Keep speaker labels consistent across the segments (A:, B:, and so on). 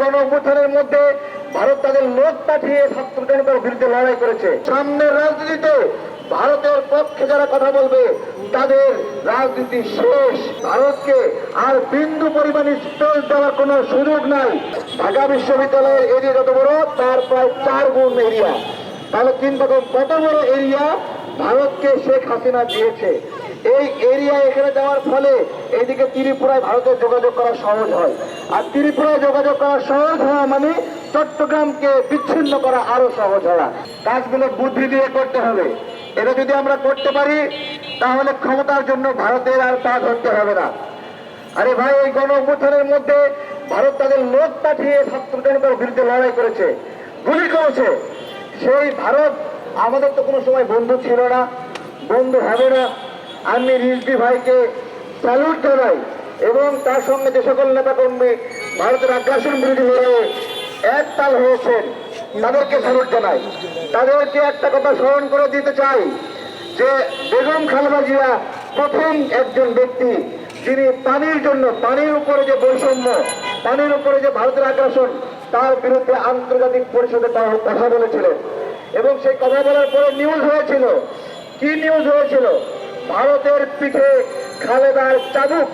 A: গণ অভ্যুত্থানের মধ্যে ভারত তাদের লোক পাঠিয়ে ছাত্র জনতার বিরুদ্ধে লড়াই করেছে। সামনের রাজনীতিতে ভারতের পক্ষে যারা কথা বলবে, তাদের রাজনীতি শেষ। ভারতকে আর বিন্দু পরিমাণ স্পেস দেওয়ার কোনো সুযোগ নাই। ঢাকা বিশ্ববিদ্যালয়ের এরিয়া যত বড়, তার প্রায় চার গুণ এরিয়া তাহলে চিন্তা করুন কত বড় এরিয়া ভারতকে শেখ হাসিনা দিয়েছে। এই এরিয়া এখানে যাওয়ার ফলে এইদিকে ত্রিপুরায় ভারতের যোগাযোগ করা সহজ হয়। আর ত্রিপুরায় যোগাযোগ করা সহজ হওয়া মানে চট্টগ্রামকে বিচ্ছিন্ন করা আরও সহজ হওয়া কাজগুলো বুদ্ধি দিয়ে করতে হবে। এটা যদি আমরা করতে পারি, তাহলে ক্ষমতার জন্য ভারতের আর পা ধরতে হবে না। আরে ভাই, এই গণ মধ্যে ভারত তাদের লোক পাঠিয়ে ছাত্র জনতার বিরুদ্ধে লড়াই করেছে, গুলি করেছে। সেই ভারত, আমাদের তো কোনো সময় বন্ধু ছিল না, বন্ধু হবে না। আমি রিজভি ভাইকে স্যালুট জানাই এবং তার সঙ্গে যে সকল নেতাকর্মী ভারতের আগ্রাসন বিরোধী লড়াইয়ে এক তাল হয়েছেন, তাদেরকে স্যালুট জানাই। তাদেরকে একটা কথা স্মরণ করে দিতে চাই যে বেগম খালেদা জিয়া প্রথম একজন ব্যক্তি যিনি পানির জন্য, পানির উপরে যে বৈষম্য, পানির উপরে যে ভারতের আগ্রাসন, তার বিরুদ্ধে আন্তর্জাতিক পরিষদে তার কথা বলেছিলেন। এবং সেই কথা বলার পরে নিউজ হয়েছিল। কি নিউজ হয়েছিল? ভারতের পিঠে খালেদার চাবুক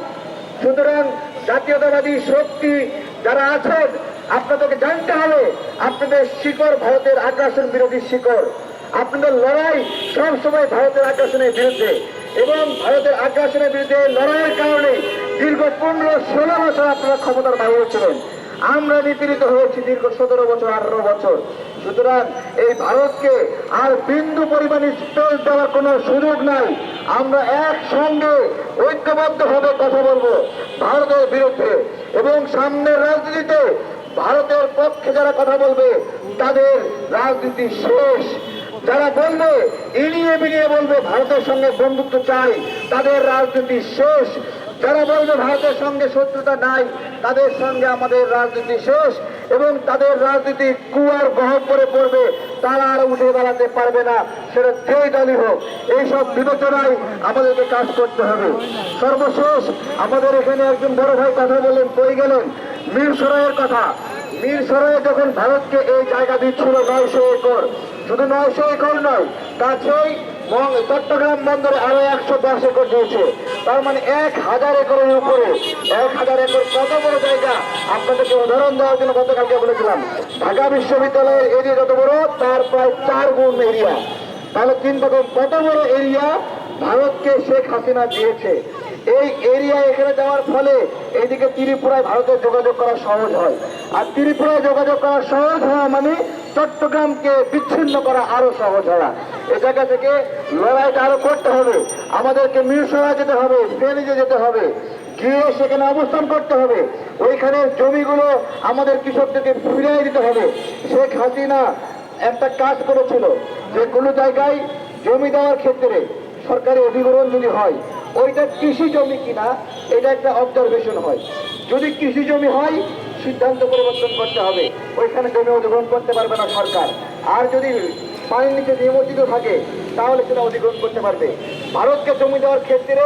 A: সুতরাং জাতীয়তাবাদী শক্তি যারা আছেন, আপনাদেরকে জানতে হবে আপনাদের শিকড় ভারতের আগ্রাসন বিরোধী শিকড়। আপনাদের লড়াই সব সময় ভারতের আগ্রাসনের বিরুদ্ধে এবং ভারতের আগ্রাসনের বিরুদ্ধে লড়াইয়ের কারণে দীর্ঘ পনেরো ষোলো বছর আপনারা ক্ষমতার বাইরে ছিলেন। আমরা নিপীড়িত হয়েছি দীর্ঘ সতেরো বছর, আঠারো বছর। সুতরাং এই ভারতকে আর বিন্দু পরিমাণে স্পেস দেওয়ার কোনো সুযোগ নাই। আমরা একসঙ্গে ঐক্যবদ্ধভাবে কথা বলব ভারতের বিরুদ্ধে। এবং সামনের রাজনীতিতে ভারতের পক্ষে যারা কথা বলবে, তাদের রাজনীতি শেষ। যারা বলবে এড়িয়ে বিনিয়ে বলবে, ভারতের সঙ্গে বন্ধুত্ব চাই, তাদের রাজনীতি শেষ। যারা বলবে, ভারতের সঙ্গে শত্রুতা নাই, তাদের সঙ্গে আমাদের রাজনীতি শেষ এবং তাদের রাজনীতি কুয়ার গহব্বরে পড়বে, তারা আর উঠে দাঁড়াতে পারবে না। সেটা যেই দলই হোক এইসব বিবেচনায় আমাদেরকে কাজ করতে হবে। সর্বশেষ, আমাদের এখানে একজন বড় ভাই কথা বললেন, কই গেলেন? মীর সরাইয়ের কথা। মীর সরাই যখন ভারতকে এই জায়গা দিচ্ছিল নয়শো একর শুধু নয়শো একর নয়, কাছেই চট্টগ্রাম বন্দরে আরও একশো দশ একর দিয়েছে তার মানে এক হাজার একরের উপরে। এক হাজার একর কত বড় জায়গা? আপনাদেরকে উদাহরণ দেওয়ার জন্য গতকালকে বলেছিলাম, ঢাকা বিশ্ববিদ্যালয়ের এরিয়া যত বড়, তার প্রায় চার গুণ এরিয়া। তাহলে চিন্তা কত বড় এরিয়া? ভারতকে শেখ হাসিনা দিয়েছে। এই এরিয়া এখানে যাওয়ার ফলে এইদিকে ত্রিপুরায় ভারতের যোগাযোগ করা সহজ হয়। আর ত্রিপুরায় যোগাযোগ করা সহজ হওয়া মানে চট্টগ্রামকে বিচ্ছিন্ন করা আরও সহজ হওয়া। এ জায়গা থেকে লড়াইটা আরও করতে হবে। আমাদেরকে মিরসরা যেতে হবে, ফেনীতে যেতে হবে। গিয়ে সেখানে অবস্থান করতে হবে। ওইখানে জমিগুলো আমাদের কৃষকদেরকে ফিরিয়ে দিতে হবে। শেখ হাসিনা একটা কাজ করেছিল যে কোনো জায়গায় জমি দেওয়ার ক্ষেত্রে সরকারি অধিগ্রহণ যদি হয় ওইটা কৃষি জমি কিনা, এটা একটা অবজারভেশন হয়। যদি কৃষি জমি হয়, সিদ্ধান্ত পরিবর্তন করতে হবে। ওইখানে জমি অধিগ্রহণ করতে পারবে না সরকার। আর যদি পানির নিচে নিমজ্জিত থাকে, তাহলে সেটা অধিগ্রহণ করতে পারবে। ভারতকে জমি দেওয়ার ক্ষেত্রে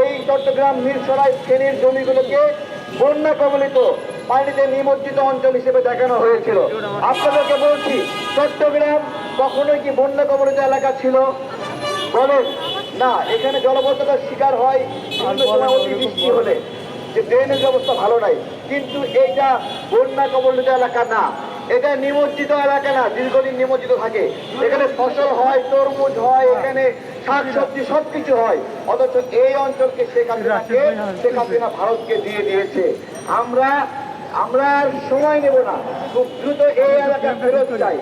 A: এই চট্টগ্রাম, মিরসরাই ফেনীর জমিগুলোকে বন্যা কবলিত পানিতে নিমজ্জিত অঞ্চল হিসেবে দেখানো হয়েছিল। আপনাদেরকে বলছি, চট্টগ্রাম কখনোই কি বন্যা কবলিত এলাকা ছিল? বলেন। না এখানে জলবদ্ধতার শিকার হয় সময় অতিবৃষ্টি হলে। যে ড্রেনেজ ব্যবস্থা ভালো নাই। কিন্তু এইটা বন্যা কবলিত এলাকা না। এটা নিমজ্জিত এলাকা না দীর্ঘদিন নিমজ্জিত থাকে। এখানে ফসল হয় তরমুজ হয় এখানে শাক সবজি সবকিছু হয়। অথচ এই অঞ্চলকে শেখ হাসিনাকে শেখ হাসিনা ভারতকে দিয়ে দিয়েছে। আমরা আমরা আর সময় নেব না। খুব দ্রুত এই এলাকা ফেরত চাই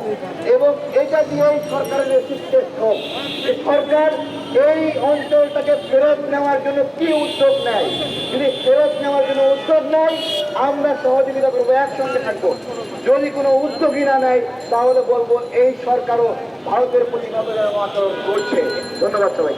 A: এবং এটা দিয়েই সরকারের নেতৃত্বে হোক সরকার এই অঞ্চলটাকে ফেরত নেওয়ার জন্য কি উদ্যোগ নেয়? যদি ফেরত নেওয়ার জন্য উদ্যোগ নেয়, আমরা সহযোগিতা করব, একসঙ্গে থাকব। যদি কোনো উদ্যোগই না নেয়, তাহলে বলব এই সরকারও ভারতের প্রতি আচরণ করছে। ধন্যবাদ সবাই